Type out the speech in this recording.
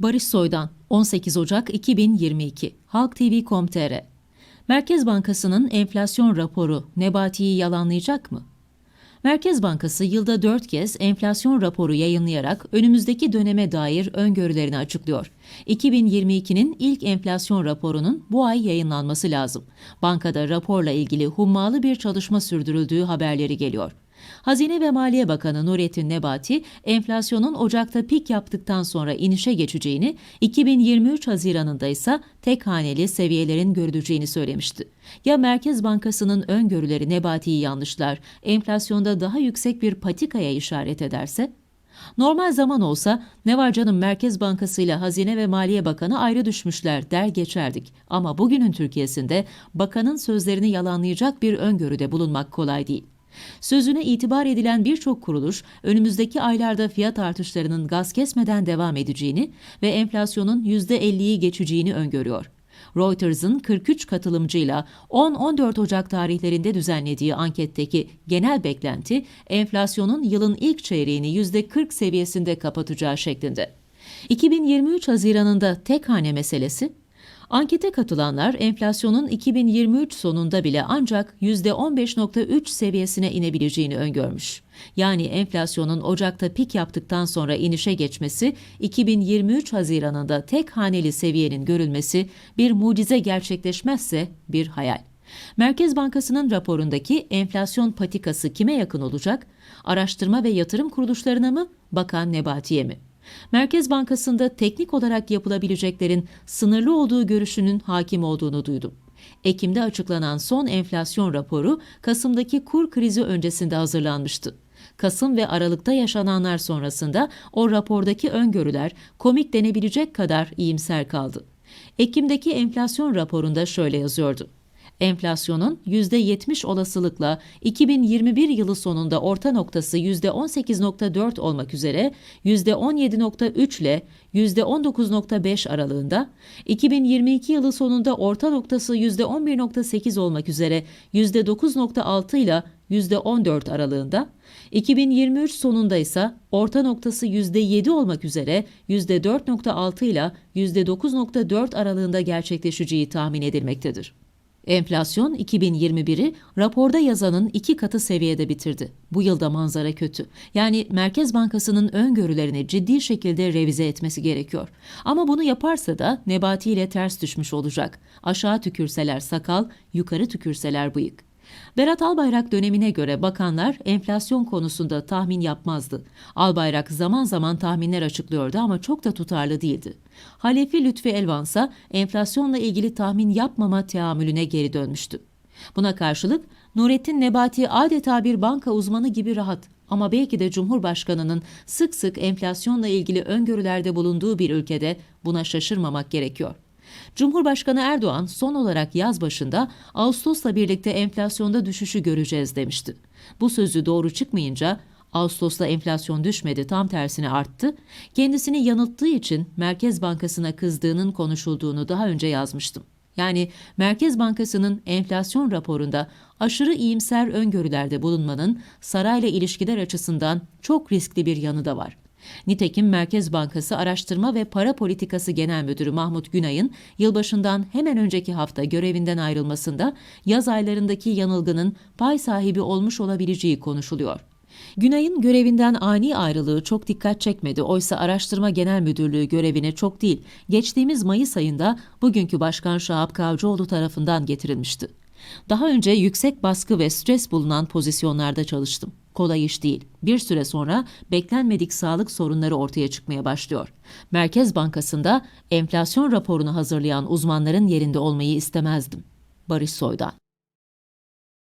Barış Soydan 18 Ocak 2022 Halk TV.com.tr Merkez Bankası'nın enflasyon raporu Nebati'yi yalanlayacak mı? Merkez Bankası yılda 4 kez enflasyon raporu yayınlayarak önümüzdeki döneme dair öngörülerini açıklıyor. 2022'nin ilk enflasyon raporunun bu ay yayınlanması lazım. Bankada raporla ilgili hummalı bir çalışma sürdürüldüğü haberleri geliyor. Hazine ve Maliye Bakanı Nurettin Nebati, enflasyonun Ocak'ta pik yaptıktan sonra inişe geçeceğini, 2023 Haziran'ında ise tek haneli seviyelerin görüleceğini söylemişti. Ya Merkez Bankası'nın öngörüleri Nebati'yi yanlışlar, enflasyonda daha yüksek bir patikaya işaret ederse? Normal zaman olsa ne var canım Merkez Bankası ile Hazine ve Maliye Bakanı ayrı düşmüşler der geçerdik. Ama bugünün Türkiye'sinde bakanın sözlerini yalanlayacak bir öngörüde bulunmak kolay değil. Sözüne itibar edilen birçok kuruluş önümüzdeki aylarda fiyat artışlarının gaz kesmeden devam edeceğini ve enflasyonun %50'yi geçeceğini öngörüyor. Reuters'ın 43 katılımcıyla 10-14 Ocak tarihlerinde düzenlediği anketteki genel beklenti enflasyonun yılın ilk çeyreğini %40 seviyesinde kapatacağı şeklinde. 2023 Haziran'ında tek hane meselesi Ankete katılanlar enflasyonun 2023 sonunda bile ancak %15.3 seviyesine inebileceğini öngörmüş. Yani enflasyonun Ocak'ta pik yaptıktan sonra inişe geçmesi, 2023 Haziran'ında tek haneli seviyenin görülmesi bir mucize gerçekleşmezse bir hayal. Merkez Bankası'nın raporundaki enflasyon patikası kime yakın olacak? Araştırma ve yatırım kuruluşlarına mı, Bakan Nebati'ye mi? Merkez Bankası'nda teknik olarak yapılabileceklerin sınırlı olduğu görüşünün hakim olduğunu duydum. Ekim'de açıklanan son enflasyon raporu Kasım'daki kur krizi öncesinde hazırlanmıştı. Kasım ve Aralık'ta yaşananlar sonrasında o rapordaki öngörüler komik denebilecek kadar iyimser kaldı. Ekim'deki enflasyon raporunda şöyle yazıyordu. Enflasyonun %70 olasılıkla 2021 yılı sonunda orta noktası %18.4 olmak üzere %17.3 ile %19.5 aralığında, 2022 yılı sonunda orta noktası %11.8 olmak üzere %9.6 ile %14 aralığında, 2023 sonunda ise orta noktası %7 olmak üzere %4.6 ile %9.4 aralığında gerçekleşeceği tahmin edilmektedir. Enflasyon 2021'i raporda yazanın iki katı seviyede bitirdi. Bu yılda manzara kötü. Yani Merkez Bankası'nın öngörülerini ciddi şekilde revize etmesi gerekiyor. Ama bunu yaparsa da Nebati ile ters düşmüş olacak. Aşağı tükürseler sakal, yukarı tükürseler bıyık. Berat Albayrak dönemine göre bakanlar enflasyon konusunda tahmin yapmazdı. Albayrak zaman zaman tahminler açıklıyordu ama çok da tutarlı değildi. Halefi Lütfi Elvan ise enflasyonla ilgili tahmin yapmama teamülüne geri dönmüştü. Buna karşılık Nurettin Nebati adeta bir banka uzmanı gibi rahat ama belki de Cumhurbaşkanı'nın sık sık enflasyonla ilgili öngörülerde bulunduğu bir ülkede buna şaşırmamak gerekiyor. Cumhurbaşkanı Erdoğan son olarak yaz başında Ağustos'la birlikte enflasyonda düşüşü göreceğiz demişti. Bu sözü doğru çıkmayınca Ağustos'ta enflasyon düşmedi tam tersine arttı. Kendisini yanılttığı için Merkez Bankası'na kızdığının konuşulduğunu daha önce yazmıştım. Yani Merkez Bankası'nın enflasyon raporunda aşırı iyimser öngörülerde bulunmanın sarayla ilişkiler açısından çok riskli bir yanı da var. Nitekim Merkez Bankası Araştırma ve Para Politikası Genel Müdürü Mahmut Günay'ın yılbaşından hemen önceki hafta görevinden ayrılmasında yaz aylarındaki yanılgının pay sahibi olmuş olabileceği konuşuluyor. Günay'ın görevinden ani ayrılığı çok dikkat çekmedi. Oysa Araştırma Genel Müdürlüğü görevine çok değil, geçtiğimiz Mayıs ayında bugünkü Başkan Şahap Kavcıoğlu tarafından getirilmişti. Daha önce yüksek baskı ve stres bulunan pozisyonlarda çalıştım. Kolay iş değil. Bir süre sonra beklenmedik sağlık sorunları ortaya çıkmaya başlıyor. Merkez Bankası'nda enflasyon raporunu hazırlayan uzmanların yerinde olmayı istemezdim. Barış Soydan